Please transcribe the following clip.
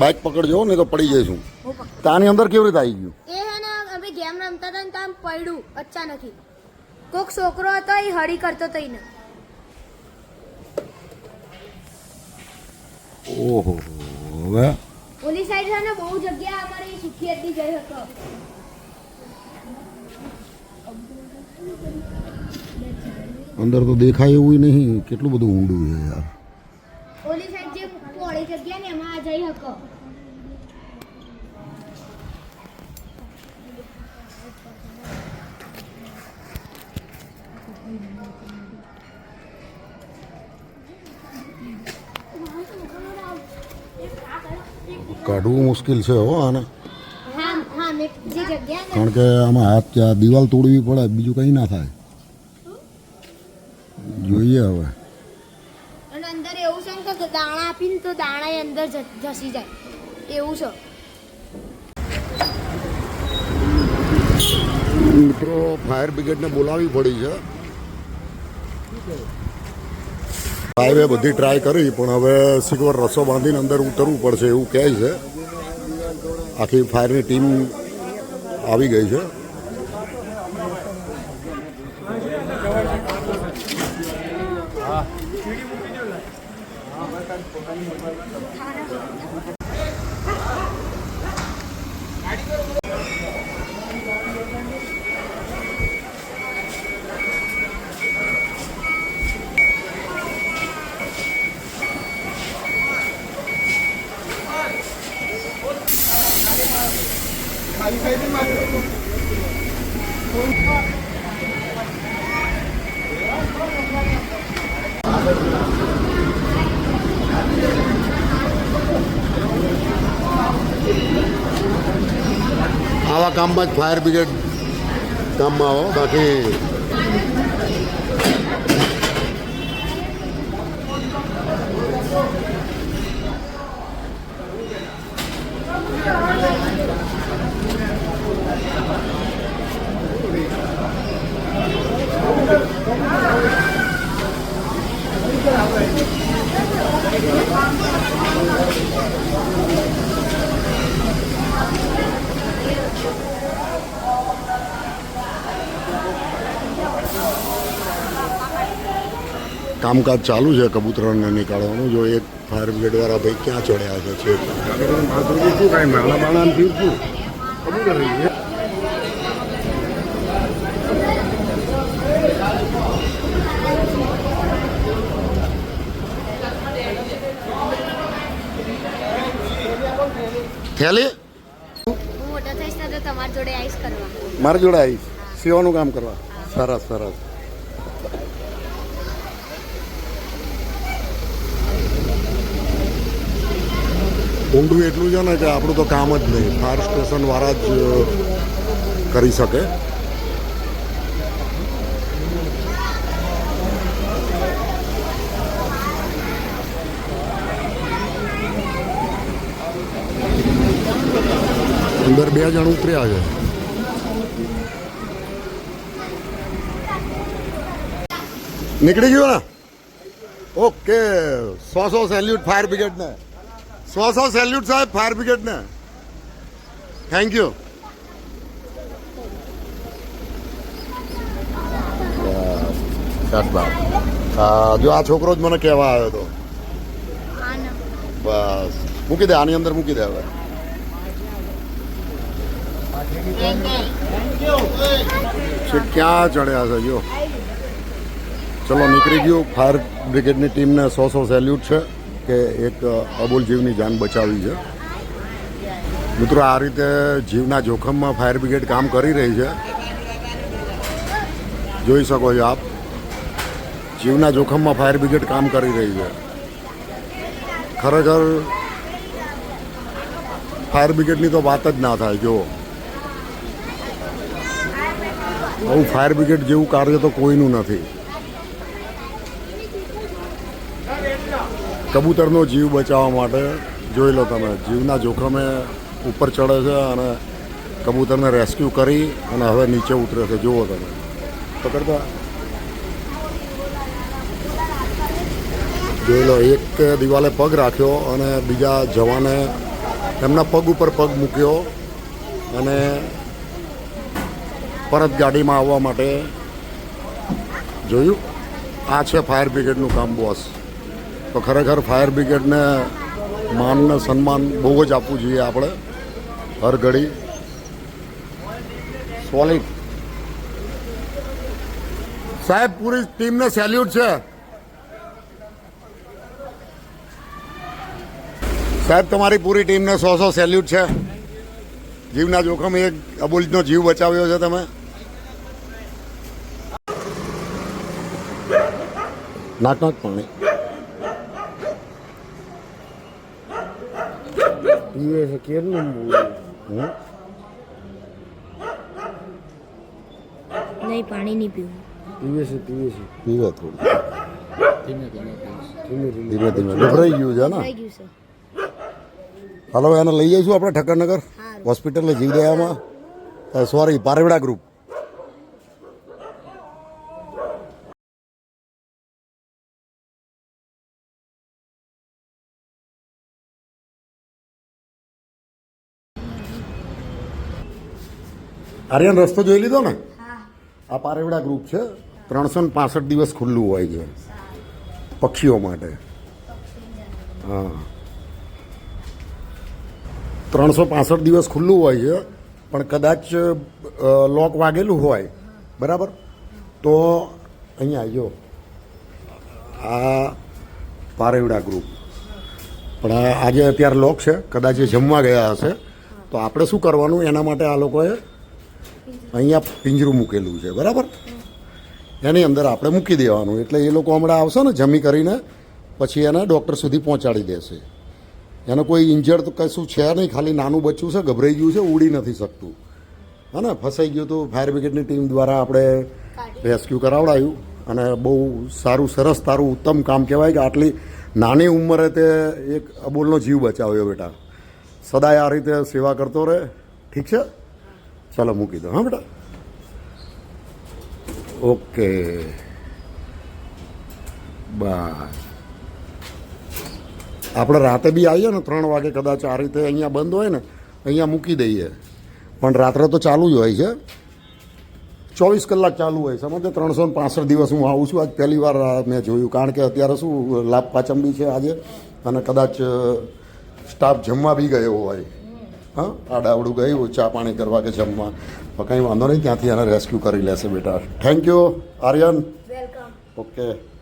Bike પકડજો નહીં તો પડી જઈશું. હું પકડ તો આની અંદર કેવી રીતે આવી ગયું? એ હે ને અમે ગેમ રમતા હતા ને તો આમ પડ્યું અચાનક કોક છોકરો હતો એ હરી કરતો હતો એને. ઓહો હવે? ઓલી સાઈડ છે ને બહુ જગ્યા અમારી સુખી હતી જઈ હતો અંદર તો દેખાય એવું નહીં કેટલું બધું ઊંડું છે યાર. જગ્યા ને એમાં જઈ શકો. કાઢવું મુશ્કેલ છે હો આને. કારણ કે આમાં હાથ ત્યાં દિવાલ તોડવી પડે બીજું કંઈ ના થાય. જોઈએ હવે. કે દાણા આપીને તો દાણા એ અંદર ધસી જાય. એવું છે. મિત્રો ફાયર બ્રિગેડને બોલાવવી પડી છે. સાહેબે બધી ટ્રાય કરી, પણ હવે સિકવર રસો બાંધીને અંદર ઉતરવું પડશે એવું કહે છે. આખી ફાયરની ટીમ આવી ગઈ છે. 아, 이 사이드 맞 કામમાં જ ફાયર બ્રિગેડ કામમાં આવો બાકી કામકાજ ચાલુ છે કબૂતરોને નીકાળવાનું. જો એક ફાયર બ્રિગેડ વાળા ભાઈ ક્યાં ચડ્યા છે છે? થેલી? મારા જોડે આવીશ સીવાનું કામ કરવા. સરસ સરસ. ઊંડું એટલું છે ને કે આપણું તો કામ જ નહીં. ફાયર સ્ટેશનવાળા જ કરી શકે. અંદર બે જણ ઉતર્યા છે. નીકળી ગયો ને? ઓકે. સો સો સેલ્યુટ ફાયર બ્રિગેડ ને સો સો સેલ્યુટ સાહેબ ફાયર બ્રિગેડને થેન્ક યુ જો આ છોકરો જ મને કહેવા આવ્યો હતો. બસ. મૂકી દે આની અંદર મૂકી દે હવે. ક્યાં ચડ્યા છે જો. ચલો નીકળી ગયું. ફાયર બ્રિગેડની ટીમને સો સો સેલ્યુટ છે. કે એક અબોલ જીવની જાન બચાવી છે. મિત્રો, આ રીતે જીવના જોખમમાં ફાયર બ્રિગેડ કામ કરી રહી છે. જોઈ શકો છો આપ. જીવના જોખમમાં ફાયર બ્રિગેડ કામ કરી રહી છે. ખરેખર ફાયર બ્રિગેડની તો વાત જ ના થાય જો આવું ફાયર બ્રિગેડ જેવું કાર્ય તો કોઈનું નથી. કબૂતરનો જીવ બચાવવા માટે જોઈ લો તમે. જીવના જોખમે ઉપર ચડે છે અને કબૂતરને રેસ્ક્યુ કરી અને હવે નીચે ઉતરે છે. જુઓ તમે. પકડતા જોઈ લો, એક દિવાલે પગ રાખ્યો અને બીજા જવાને એમના પગ ઉપર પગ મૂક્યો અને પરત ગાડીમાં આવવા માટે જોયું, આ છે ફાયર બ્રિગેડનું કામ, બોસ. તો ખરેખર ફાયર બ્રિગેડને માન ને સન્માન બહુ જ આપવું જોઈએ આપણે, હર ઘડી. સોલિડ. સાહેબ, પૂરી ટીમને સેલ્યુટ છે. સાહેબ, તમારી પૂરી ટીમને સો સો સેલ્યુટ છે. જીવના જોખમ એક અબુલનો જીવ બચાવ્યો છે તમે. નાક પાણી. પીવે છે કેરનું હમ? નહીં પાણી નહીં પીવું પીવે છે પીવે છે પીવે થોડું ધીમે ધીમે ધીમે ધીમે ગભરાઈ ગયું છે ને હાલો એને લઈ જઈશું આપણે ઠક્કરનગર. હોસ્પિટલે જીવદયામાં સોરી પારેવડા ગ્રુપ આર્યન રસ્તો જોઈ લીધો ને? આ પારેવડા ગ્રુપ છે. ત્રણસો ને પાસઠ દિવસ ખુલ્લું હોય છે. પક્ષીઓ માટે. હા. ત્રણસો પાસઠ દિવસ ખુલ્લું હોય છે પણ કદાચ લોક વાગેલું હોય. બરાબર? તો અહીંયા જો આ પારેવડા ગ્રુપ પણ આજે અત્યારે લોક છે. કદાચ એ જમવા ગયા હશે. તો આપણે શું કરવાનું? એના માટે આ લોકોએ અહીંયા પિંજરું મૂકેલું છે બરાબર? એની અંદર આપણે મૂકી દેવાનું. એટલે એ લોકો હમણાં આવશે ને જમી કરીને પછી એને ડૉક્ટર સુધી પહોંચાડી દેશે. એને કોઈ ઇન્જર્ડ તો કશું છે નહીં ખાલી નાનું બચ્ચું છે ગભરાઈ ગયું છે ઉડી નથી શકતું. હા ને? ફસાઈ ગયું તો ફાયર બ્રિગેડની ટીમ દ્વારા આપણે રેસ્ક્યુ કરાવડાયું. અને બહુ સારું સરસ તારું ઉત્તમ કામ કહેવાય કે આટલી નાની ઉંમરે તે એક અબોલનો જીવ બચાવ્યો બેટા. સદાય આ રીતે સેવા કરતો રહે. ઠીક છે? ચાલો મૂકી દો, હા, બેટા? ઓકે. બસ આપણે રાતે બી આવીએ ને ત્રણ વાગે કદાચ આ રીતે અહીંયા બંધ હોય ને, અહીંયા મૂકી દઈએ. પણ રાત્રે તો ચાલુ જ હોય છે. ચોવીસ કલાક ચાલુ હોય સમજે ત્રણસો ને પાસઠ દિવસ હું આવું છું. આજ પહેલી વાર મેં જોયું. કારણ કે અત્યારે શું લાભ પાચમ બી છે આજે. અને કદાચ સ્ટાફ જમવા બી ગયો હોય. હા? આડાવડું ગયું ચા પાણી કરવા કે જમવા. પણ કંઈ વાંધો નહીં ત્યાંથી એને રેસ્ક્યુ કરી લેશે બેટા. Thank you Aryan. ઓકે